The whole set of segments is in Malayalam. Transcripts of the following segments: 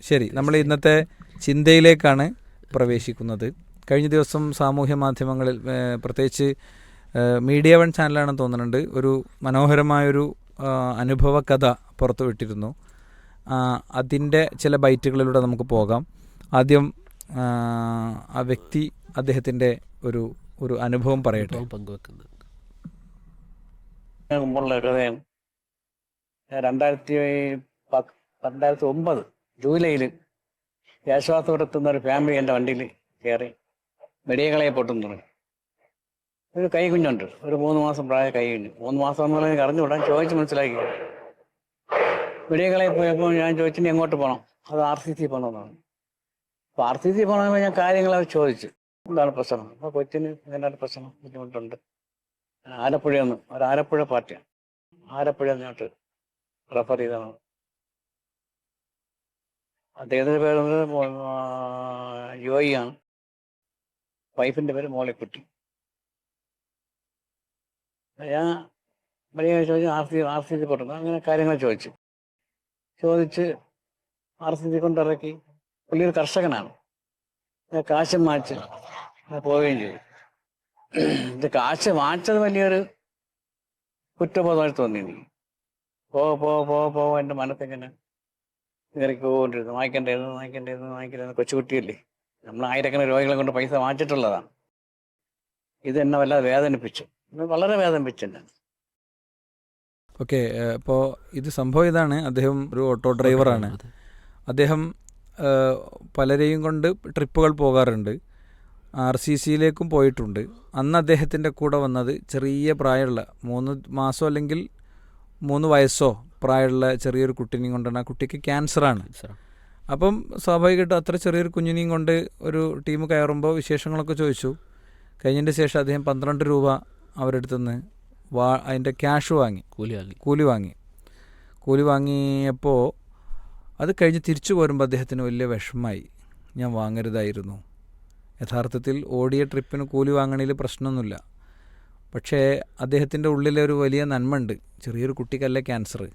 ശരി നമ്മൾ ഇന്നത്തെ ചിന്തയിലേക്കാണ് പ്രവേശിക്കുന്നത്. കഴിഞ്ഞ ദിവസം സാമൂഹ്യ മാധ്യമങ്ങളിൽ പ്രത്യേകിച്ച് മീഡിയ വൺ ചാനലാണെന്ന് തോന്നുന്നുണ്ട്. ഒരു മനോഹരമായൊരു അനുഭവ കഥ പുറത്തുവിട്ടിരുന്നു അതിന്റെ ചില ബൈറ്റുകളിലൂടെ നമുക്ക് പോകാം. ആദ്യം ആ, വ്യക്തി അദ്ദേഹത്തിന്റെ ഒരു ഒരു അനുഭവം പറയട്ടെ. പങ്കുവെക്കുന്നത്. മുമ്പുള്ള ഒരു കഥയാണ്. രണ്ടായിരത്തി പത്ത് രണ്ടായിരത്തി ഒമ്പത് ജൂലൈയിൽ യേശുവാസപുരത്തുനിന്ന് ഒരു ഫാമിലി എന്റെ വണ്ടിയിൽ കയറി വെടിയകളെ പൊട്ടുന്നു തുടങ്ങി. ഒരു കൈ കുഞ്ഞുണ്ട്. ഒരു മൂന്ന് മാസം പ്രായ കൈ കുഞ്ഞ്. മൂന്ന് മാസം എന്ന് പറഞ്ഞാൽ അറിഞ്ഞുകൂടാൻ ചോദിച്ച് മനസ്സിലാക്കി. വെടിയകളെ പോയപ്പോൾ ഞാൻ ചോദിച്ചിട്ട് എങ്ങോട്ട് പോകണം അത് ആർ സി സി പോകണമെന്നാണ് അപ്പോൾ ആർ സി സി പോകണമെങ്കിൽ ഞാൻ കാര്യങ്ങൾ ചോദിച്ചു. എന്താണ് പ്രശ്നം? അപ്പോൾ കൊച്ചിന് എന്താണ് പ്രശ്നം? ബുദ്ധിമുട്ടുണ്ട്. ആലപ്പുഴയെന്ന് ഒരു ആലപ്പുഴ പാർട്ടിയാണ്. ആലപ്പുഴ എന്നിട്ട് റെഫർ ചെയ്താണ് അദ്ദേഹത്തിന്റെ പേര് ആണ്. വൈഫിന്റെ പേര് മോളെക്കുട്ടി. ഞാൻ വലിയ ചോദിച്ചു R C R C C അങ്ങനെ കാര്യങ്ങൾ ചോദിച്ചു. ചോദിച്ച് ആർ സി സി കൊണ്ടിറക്കി. പുള്ളി ഒരു കർഷകനാണ്. കാശ് മാച്ച് പോവുകയും ചെയ്തു. ഇത് കാശ് വാങ്ങിച്ചത് വലിയൊരു കുറ്റബോധമായിട്ട് തോന്നി എനിക്ക് പോ പോ പോ പോ എന്റെ മനസ്സിങ്ങനെ കയറിക്കൊണ്ടിരുന്നു വാങ്ങിക്കണ്ടായിരുന്നു വാങ്ങിക്കണ്ടായിരുന്നു വാങ്ങിക്കണ്ടായിരുന്നു. കൊച്ചുകുട്ടിയല്ലേ. നമ്മൾ ആയിരക്കണക്കിന് രോഗികളെ കൊണ്ട് പൈസ വാങ്ങിച്ചിട്ടുള്ളതാണ്. ഇത് എന്നെ വല്ലാതെ വേദനിപ്പിച്ചു. വളരെ വേദനിപ്പിച്ചു എന്നെ ഓക്കെ അപ്പോൾ ഇത് സംഭവം ഇതാണ്. അദ്ദേഹം ഒരു ഓട്ടോ ഡ്രൈവറാണ്. അദ്ദേഹം പലരെയും കൊണ്ട് ട്രിപ്പുകൾ പോകാറുണ്ട്. ആർ സി സിയിലേക്കും പോയിട്ടുണ്ട്. അന്ന് അദ്ദേഹത്തിന്റെ കൂടെ വന്നത് ചെറിയ പ്രായമുള്ള മൂന്ന് മാസം അല്ലെങ്കിൽ മൂന്ന് വയസ്സോ പ്രായമുള്ള ചെറിയൊരു കുട്ടീനെയും കൊണ്ടാണ് ആ കുട്ടിക്ക് ക്യാൻസറാണ്. അപ്പം സ്വാഭാവികമായിട്ടും അത്ര ചെറിയൊരു കുഞ്ഞിനെയും കൊണ്ട് ഒരു ടീം കയറുമ്പോൾ വിശേഷങ്ങളൊക്കെ ചോദിച്ചു. കഴിഞ്ഞതിന്റെ ശേഷം അദ്ദേഹം പന്ത്രണ്ട് രൂപ അവരുടെ അടുത്ത് നിന്ന് വാ അതിന്റെ ക്യാഷ് വാങ്ങി. കൂലി വാങ്ങി. കൂലി വാങ്ങി. കൂലി വാങ്ങിയപ്പോൾ അത് കഴിഞ്ഞ് തിരിച്ചു പോരുമ്പോൾ അദ്ദേഹത്തിന് വലിയ വിഷമമായി. ഞാൻ വാങ്ങരുതായിരുന്നു. യഥാർത്ഥത്തിൽ ഓടിയ ട്രിപ്പിന് കൂലി വാങ്ങണതിൽ പ്രശ്നമൊന്നുമില്ല. പക്ഷേ അദ്ദേഹത്തിന്റെ ഉള്ളിലെ ഒരു വലിയ ഉണ്ട് ചെറിയൊരു കുട്ടിക്കല്ല ക്യാൻസർ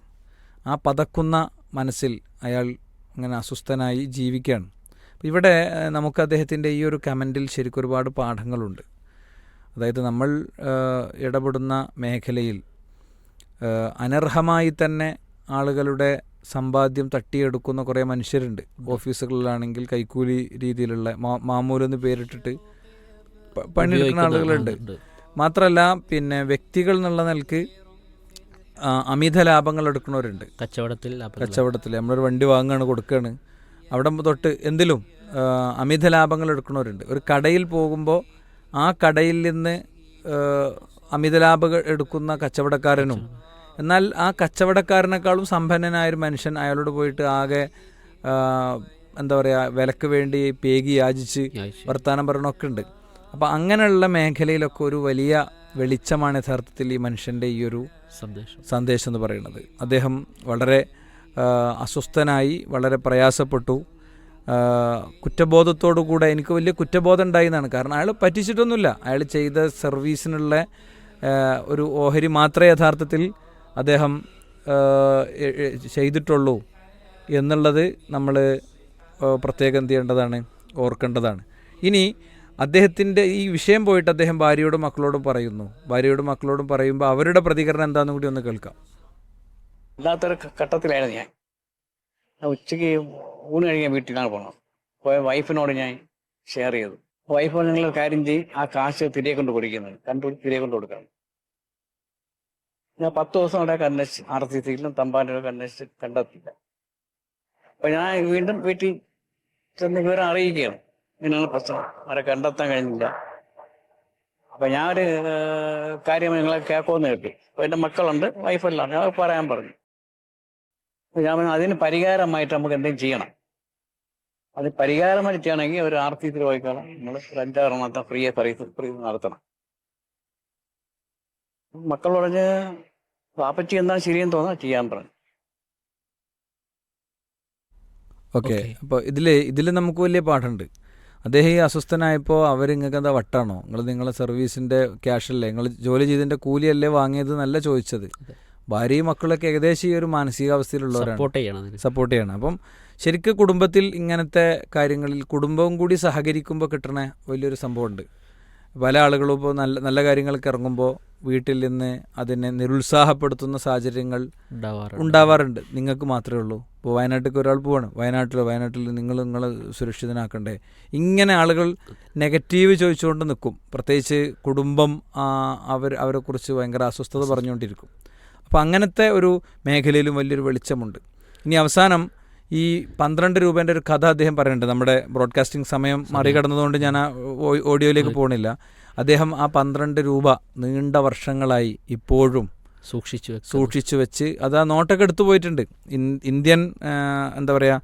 ആ പതക്കുന്ന മനസ്സിൽ അയാൾ അങ്ങനെ അസ്വസ്ഥനായി ജീവിക്കുകയാണ്. ഇവിടെ നമുക്ക് അദ്ദേഹത്തിന്റെ ഈ ഒരു കമന്റിൽ ശരിക്കും ഒരുപാട് പാഠങ്ങളുണ്ട്. അതായത് നമ്മൾ ഇടപെടുന്ന മേഖലയിൽ അനർഹമായി തന്നെ ആളുകളുടെ സമ്പാദ്യം തട്ടിയെടുക്കുന്ന കുറേ മനുഷ്യരുണ്ട്. ഓഫീസുകളിലാണെങ്കിൽ കൈക്കൂലി രീതിയിലുള്ള മാമൂലെന്ന് പേരിട്ടിട്ട് പണിയെടുക്കുന്ന ആളുകളുണ്ട്. മാത്രമല്ല പിന്നെ വ്യക്തികൾ എന്നുള്ള നിലയ്ക്ക് അമിത ലാഭങ്ങൾ എടുക്കുന്നവരുണ്ട്. കച്ചവടത്തിൽ. കച്ചവടത്തിൽ. നമ്മളൊരു വണ്ടി വാങ്ങുകയാണ് കൊടുക്കുകയാണ് അവിടെ തൊട്ട് എന്തിലും അമിത ലാഭങ്ങൾ എടുക്കുന്നവരുണ്ട്. ഒരു കടയിൽ പോകുമ്പോൾ ആ കടയിൽ നിന്ന് അമിത ലാഭങ്ങൾ എടുക്കുന്ന കച്ചവടക്കാരനും എന്നാൽ ആ കച്ചവടക്കാരനേക്കാളും സമ്പന്നനായ ഒരു മനുഷ്യൻ അയാളോട് പോയിട്ട് ആകെ എന്താ പറയുക വിലക്ക് വേണ്ടി പേകി യാചിച്ച്. വർത്തമാനം പറയണമൊക്കെ ഉണ്ട്. അപ്പോൾ അങ്ങനെയുള്ള മേഖലയിലൊക്കെ ഒരു വലിയ വെളിച്ചമാണ് യഥാർത്ഥത്തിൽ ഈ മനുഷ്യന്റെ ഈ ഒരു സന്ദേശം. സന്ദേശം എന്ന് പറയുന്നത്. അദ്ദേഹം വളരെ അസ്വസ്ഥനായി വളരെ പ്രയാസപ്പെട്ടു. ആ, കുറ്റബോധത്തോടു കൂടെ എനിക്ക് വലിയ കുറ്റബോധം ഉണ്ടായി എന്നാണ്. കാരണം അയാൾ പറ്റിച്ചിട്ടൊന്നുമില്ല. അയാൾ ചെയ്ത സർവീസിനുള്ള ഒരു ഓഹരി മാത്രമേ യഥാർത്ഥത്തിൽ അദ്ദേഹം ചെയ്തിട്ടുള്ളൂ എന്നുള്ളത് നമ്മൾ പ്രത്യേകം എന്ത് ചെയ്യേണ്ടതാണ്? ഓർക്കേണ്ടതാണ്. ഇനി അദ്ദേഹത്തിന്റെ ഈ വിഷയം പോയിട്ട് അദ്ദേഹം ഭാര്യയോടും മക്കളോടും പറയുന്നു. ഭാര്യയോടും മക്കളോടും പറയുമ്പോൾ അവരുടെ പ്രതികരണം എന്താണെന്ന് കൂടി ഒന്ന് കേൾക്കാം. ഇല്ലാത്തൊരു ഘട്ടത്തിലായിരുന്നു ഞാൻ. ഉച്ചയ്ക്ക് ഊണ് കഴിക്കാൻ വീട്ടിലാണ് പോകണം പോയ വൈഫിനോട് ഞാൻ ഷെയർ ചെയ്തു. വൈഫ് നിങ്ങൾ കാര്യം ചെയ്യും ആ കാശ് തിരികെ കൊണ്ട് കൊടുക്കുന്നത്. കണ്ടു തിരികെ കൊണ്ട് കൊടുക്കണം ഞാൻ പത്ത് ദിവസം അവിടെ കന്നശ് ആർ സി സിയിലും അന്വേഷിച്ച് കണ്ടെത്തില്ല അപ്പൊ ഞാൻ വീണ്ടും വീട്ടിൽ ചെന്ന് വിവരം അറിയിക്കുകയാണ്. ഇങ്ങനെയാണ് പ്രശ്നം. അവരെ കണ്ടെത്താൻ കഴിഞ്ഞില്ല. അപ്പൊ ഞാനൊരു ഒരു കാര്യം നിങ്ങളെ കേൾക്കുമെന്ന് കേട്ടു. അപ്പൊ എന്റെ മക്കളുണ്ട് വൈഫെല്ലാം ഞാൻ പറയാൻ പറഞ്ഞു. ഞാൻ പറഞ്ഞു, അതിന് പരിഹാരമായിട്ട് നമുക്ക് എന്തെങ്കിലും ചെയ്യണം. അത് പരിഹാരമായിട്ട് ചെയ്യണമെങ്കിൽ ഒരു ആർ സി പോയിക്കോളാം നമ്മൾ ഒരു അഞ്ചാറെണ്ണത്തെ ഫ്രീ സർവീസ് ഫ്രീ നടത്തണം. മക്കൾ പറഞ്ഞ് പാപ്പച്ചി എന്താ ശരിയെന്ന് തോന്നാ ചെയ്യാൻ പറഞ്ഞു. ഓക്കെ. Okay. അപ്പോൾ ഇതിൽ ഇതിൽ നമുക്ക് വലിയ പാഠമുണ്ട്. അദ്ദേഹം ഈ അസ്വസ്ഥനായപ്പോൾ അവർ നിങ്ങൾക്ക് എന്താ വട്ടാണോ? നിങ്ങൾ നിങ്ങളെ സർവീസിന്റെ ക്യാഷല്ലേ? നിങ്ങൾ ജോലി ചെയ്തതിന്റെ കൂലിയല്ലേ വാങ്ങിയത് നല്ല ചോദിച്ചത്. ഭാര്യയും മക്കളൊക്കെ ഏകദേശം ഈ ഒരു മാനസികാവസ്ഥയിലുള്ളവരാണ്. സപ്പോർട്ട് ചെയ്യണം സപ്പോർട്ട് ചെയ്യണം. അപ്പം ശരിക്കും കുടുംബത്തിൽ ഇങ്ങനത്തെ കാര്യങ്ങളിൽ കുടുംബവും കൂടി സഹകരിക്കുമ്പോൾ കിട്ടണ വലിയൊരു സംഭവമുണ്ട്. പല ആളുകളും ഇപ്പോൾ നല്ല നല്ല കാര്യങ്ങൾക്ക് ഇറങ്ങുമ്പോൾ വീട്ടിൽ നിന്ന് അതിനെ നിരുത്സാഹപ്പെടുത്തുന്ന സാഹചര്യങ്ങൾ ഉണ്ടാവാറുണ്ട്. നിങ്ങൾക്ക് മാത്രമേ ഉള്ളൂ. ഇപ്പോൾ വയനാട്ടിലേക്ക് ഒരാൾ പോവാണ്. വയനാട്ടിൽ വയനാട്ടിൽ നിങ്ങൾ നിങ്ങൾ സുരക്ഷിതനാക്കണ്ടേ? ഇങ്ങനെ ആളുകൾ നെഗറ്റീവ് ചോദിച്ചുകൊണ്ട് നിൽക്കും. പ്രത്യേകിച്ച് കുടുംബം അവർ അവരെക്കുറിച്ച് ഭയങ്കര അസ്വസ്ഥത പറഞ്ഞുകൊണ്ടിരിക്കും. അപ്പോൾ അങ്ങനത്തെ ഒരു മേഖലയിലും വലിയൊരു വെളിച്ചമുണ്ട്. ഇനി അവസാനം ഈ പന്ത്രണ്ട് രൂപേന്റെ ഒരു കഥ അദ്ദേഹം പറയുന്നുണ്ട്. നമ്മുടെ ബ്രോഡ്കാസ്റ്റിംഗ് സമയം മറികടന്നതുകൊണ്ട് ഞാൻ ആ ഓഡിയോയിലേക്ക് പോകണില്ല അദ്ദേഹം ആ പന്ത്രണ്ട് രൂപ നീണ്ട വർഷങ്ങളായി ഇപ്പോഴും സൂക്ഷിച്ചു സൂക്ഷിച്ചു വെച്ച് അത് ആ നോട്ടൊക്കെ എടുത്തു പോയിട്ടുണ്ട്. ഇന്ത്യൻ എന്താ പറയുക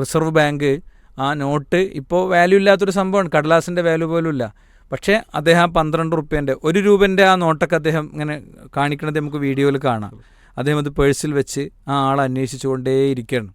റിസർവ് ബാങ്ക് ആ നോട്ട് ഇപ്പോൾ വാല്യൂ ഇല്ലാത്തൊരു സംഭവമാണ്. കടലാസിന്റെ വാല്യൂ പോലും ഇല്ല. പക്ഷേ അദ്ദേഹം ആ പന്ത്രണ്ട് റുപ്യേന്റെ ഒരു രൂപന്റെ ആ നോട്ടൊക്കെ അദ്ദേഹം ഇങ്ങനെ കാണിക്കണത് നമുക്ക് വീഡിയോയിൽ കാണാം. അദ്ദേഹം അത് പേഴ്സിൽ വെച്ച് ആ ആൾ അന്വേഷിച്ചുകൊണ്ടേയിരിക്കുകയാണ്.